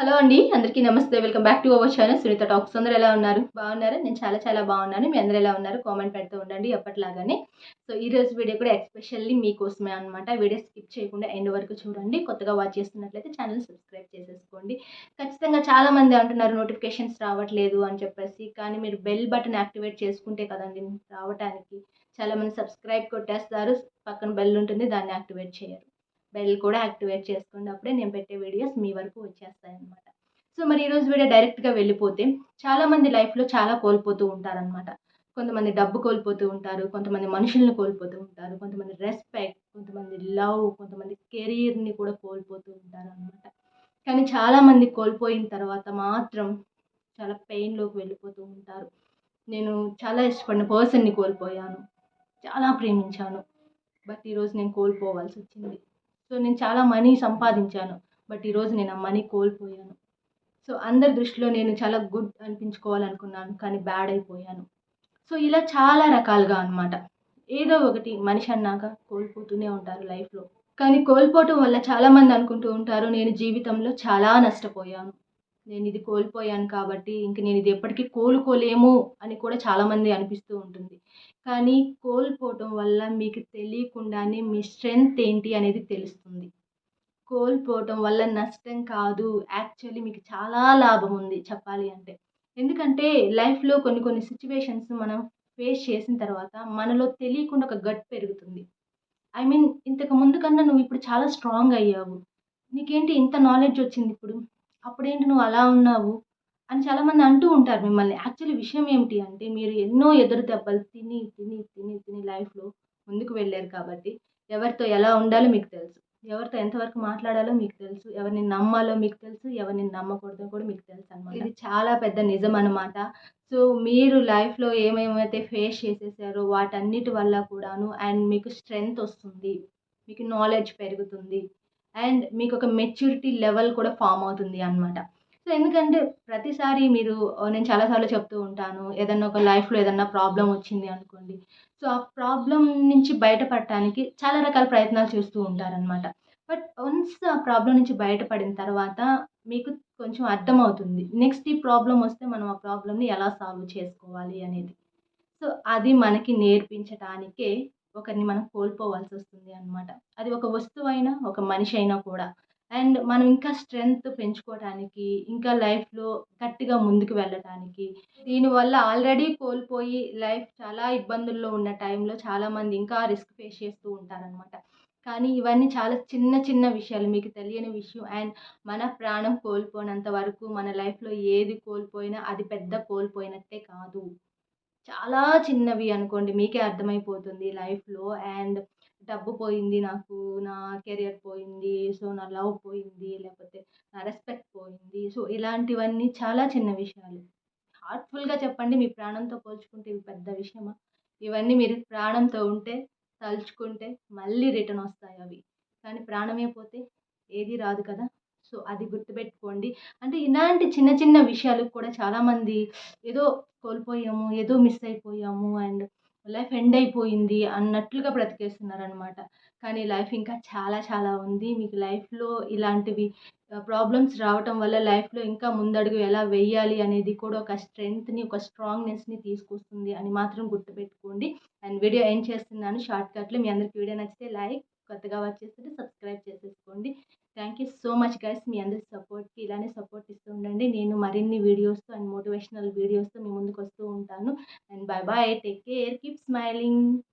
Hello అండి అందరికీ నమస్తే. Welcome back to our channel Sunitha talks. అందరూ ఎలా ఉన్నారు? బాగున్నారా? నేను చాలా చాలా బాగున్నాను. మీ అందరూ ఎలా ఉన్నారు? కామెంట్ పెడుతూ ఉండండి ఎప్పటిలాగానే. సో ఈ రోజు వీడియో కూడా ఎస్పెషల్లీ మీకోసమే అనమాట వీడియో స్కిప్ చేయకుండా ఎండ్ వరకు చూడండి. కొత్తగా వాచ్ చేస్తున్నట్లయితే ఛానల్ సబ్స్క్రైబ్ చేసేసుకోండి. ఖచ్చితంగా చాలామంది అంటున్నారు నోటిఫికేషన్స్ రావట్లేదు అని చెప్పేసి కానీ మీరు బెల్ బటన్ యాక్టివేట్ చేసుకుంటే కదండి రావటానికి. చాలా మంది సబ్స్క్రైబ్ కొట్టేస్తారు. పక్కన బెల్ ఉంటుంది దాన్ని యాక్టివేట్ చేయరు. బెల్ కూడా యాక్టివేట్ చేసుకోండి అప్పుడే నేను పెట్టే వీడియోస్ మీ వరకు వచ్చేస్తాయి అనమాట సో మరి ఈరోజు వీడియో డైరెక్ట్గా వెళ్ళిపోతే చాలామంది లైఫ్లో చాలా కోల్పోతూ ఉంటారనమాట కొంతమంది డబ్బు కోల్పోతూ ఉంటారు కొంతమంది మనుషుల్ని కోల్పోతూ ఉంటారు కొంతమంది రెస్పెక్ట్ కొంతమంది లవ్ కొంతమంది కెరీర్ని కూడా కోల్పోతూ ఉంటారు అనమాట కానీ చాలామంది కోల్పోయిన తర్వాత మాత్రం చాలా పెయిన్లోకి వెళ్ళిపోతూ ఉంటారు. నేను చాలా ఇష్టపడిన పర్సన్ని కోల్పోయాను. చాలా ప్రేమించాను. బట్ ఈరోజు నేను కోల్పోవాల్సి వచ్చింది. సో నేను చాలా మనీ సంపాదించాను. బట్ ఈరోజు నేను ఆ మనీ కోల్పోయాను. సో అందరి దృష్టిలో నేను చాలా గుడ్ అనిపించుకోవాలనుకున్నాను కానీ బ్యాడ్ అయిపోయాను. సో ఇలా చాలా రకాలుగా అనమాట ఏదో ఒకటి మనిషి అన్నాక కోల్పోతూనే ఉంటారు లైఫ్లో. కానీ కోల్పోవటం వల్ల చాలామంది అనుకుంటూ ఉంటారు నేను జీవితంలో చాలా నష్టపోయాను. నేను ఇది కోల్పోయాను కాబట్టి ఇంక నేను ఇది ఎప్పటికీ కోలుకోలేము అని కూడా చాలామంది అనిపిస్తూ ఉంటుంది. కానీ కోల్పోవటం వల్ల మీకు తెలియకుండానే మీ స్ట్రెంగ్త్ ఏంటి అనేది తెలుస్తుంది. కోల్పోవటం వల్ల నష్టం కాదు. యాక్చువల్లీ మీకు చాలా లాభం ఉంది చెప్పాలి అంటే. ఎందుకంటే లైఫ్లో కొన్ని కొన్ని సిచ్యువేషన్స్ మనం ఫేస్ చేసిన తర్వాత మనలో తెలియకుండా ఒక గట్ పెరుగుతుంది. ఐ మీన్ ఇంతకు ముందు కన్నా నువ్వు ఇప్పుడు చాలా స్ట్రాంగ్ అయ్యావు. నీకేంటి ఇంత నాలెడ్జ్ వచ్చింది ఇప్పుడు? అప్పుడేంటి నువ్వు అలా ఉన్నావు? అని చాలామంది అంటూ ఉంటారు మిమ్మల్ని. యాక్చువల్లీ విషయం ఏమిటి అంటే మీరు ఎన్నో ఎదురు దెబ్బలు తిని తిని తిని తిని లైఫ్లో ముందుకు వెళ్ళారు కాబట్టి ఎవరితో ఎలా ఉండాలో మీకు తెలుసు. ఎవరితో ఎంతవరకు మాట్లాడాలో మీకు తెలుసు. ఎవరిని నమ్మాలో మీకు తెలుసు. ఎవరిని నమ్మకూడదో కూడా మీకు తెలుసు అనమాట ఇది చాలా పెద్ద నిజం అనమాట సో మీరు లైఫ్లో ఏమేమైతే ఫేస్ చేసేసారో వాటన్నిటి వల్ల కూడాను అండ్ మీకు స్ట్రెంగ్త్ వస్తుంది. మీకు నాలెడ్జ్ పెరుగుతుంది. అండ్ మీకు ఒక మెచ్యూరిటీ లెవెల్ కూడా ఫామ్ అవుతుంది అనమాట సో ఎందుకంటే ప్రతిసారి మీరు నేను చాలాసార్లు చెప్తూ ఉంటాను ఏదన్నా ఒక లైఫ్లో ఏదన్నా ప్రాబ్లం వచ్చింది అనుకోండి. సో ఆ ప్రాబ్లం నుంచి బయటపడటానికి చాలా రకాల ప్రయత్నాలు చేస్తూ ఉంటారనమాట బట్ వన్స్ ఆ ప్రాబ్లం నుంచి బయటపడిన తర్వాత మీకు కొంచెం అర్థమవుతుంది. నెక్స్ట్ ఈ ప్రాబ్లం వస్తే మనం ఆ ప్రాబ్లమ్ని ఎలా సాల్వ్ చేసుకోవాలి అనేది. సో అది మనకి నేర్పించటానికే ఒకరిని మనం కోల్పోవాల్సి వస్తుంది అనమాట అది ఒక వస్తువు అయినా ఒక మనిషి అయినా కూడా. అండ్ మనం ఇంకా స్ట్రెంగ్త్ పెంచుకోవడానికి ఇంకా లైఫ్లో గట్టిగా ముందుకు వెళ్ళడానికి దీనివల్ల ఆల్రెడీ కోల్పోయి లైఫ్ చాలా ఇబ్బందుల్లో ఉన్న టైంలో చాలామంది ఇంకా రిస్క్ ఫేస్ చేస్తూ ఉంటారనమాట కానీ ఇవన్నీ చాలా చిన్న చిన్న విషయాలు మీకు తెలియని విషయం. అండ్ మన ప్రాణం కోల్పోయినంత వరకు మన లైఫ్లో ఏది కోల్పోయినా అది పెద్ద కోల్పోయినట్టే కాదు. చాలా చిన్నవి అనుకోండి. మీకే అర్థమైపోతుంది లైఫ్లో. అండ్ డబ్బు పోయింది నాకు నా కెరియర్ పోయింది సో నా లవ్ పోయింది లేకపోతే నా రెస్పెక్ట్ పోయింది. సో ఇలాంటివన్నీ చాలా చిన్న విషయాలు. హార్ట్ఫుల్గా చెప్పండి మీ ప్రాణంతో పోల్చుకుంటే ఇవి పెద్ద విషయమా? ఇవన్నీ మీరు ప్రాణంతో ఉంటే తలుచుకుంటే మళ్ళీ రిటర్న్ వస్తాయి అవి. కానీ ప్రాణమే పోతే ఏది రాదు కదా? సో అది గుర్తుపెట్టుకోండి. అంటే ఇలాంటి చిన్న చిన్న విషయాలు కూడా చాలామంది ఏదో కోల్పోయాము ఏదో మిస్ అయిపోయాము అండ్ లైఫ్ ఎండ్ అయిపోయింది అన్నట్లుగా బ్రతికేస్తున్నారనమాట కానీ లైఫ్ ఇంకా చాలా చాలా ఉంది. మీకు లైఫ్లో ఇలాంటివి ప్రాబ్లమ్స్ రావటం వల్ల లైఫ్లో ఇంకా ముందడుగు ఎలా వెయ్యాలి అనేది కూడా ఒక స్ట్రెంగ్త్ని ఒక స్ట్రాంగ్నెస్ని తీసుకొస్తుంది అని మాత్రం గుర్తుపెట్టుకోండి. అండ్ వీడియో ఏం చేస్తున్నాను షార్ట్కట్లో. మీ అందరికి వీడియో నచ్చితే లైక్ కొత్తగా వచ్చేస్తుంటే సబ్స్క్రైబ్ చేసేసుకోండి. Thank you so much guys మీ అందరి సపోర్ట్కి ఇలానే సపోర్ట్ ఇస్తూ ఉండండి. నేను మరిన్ని వీడియోస్తో అండ్ మోటివేషనల్ వీడియోస్తో మీ ముందుకు వస్తూ ఉంటాను. And bye bye take care keep smiling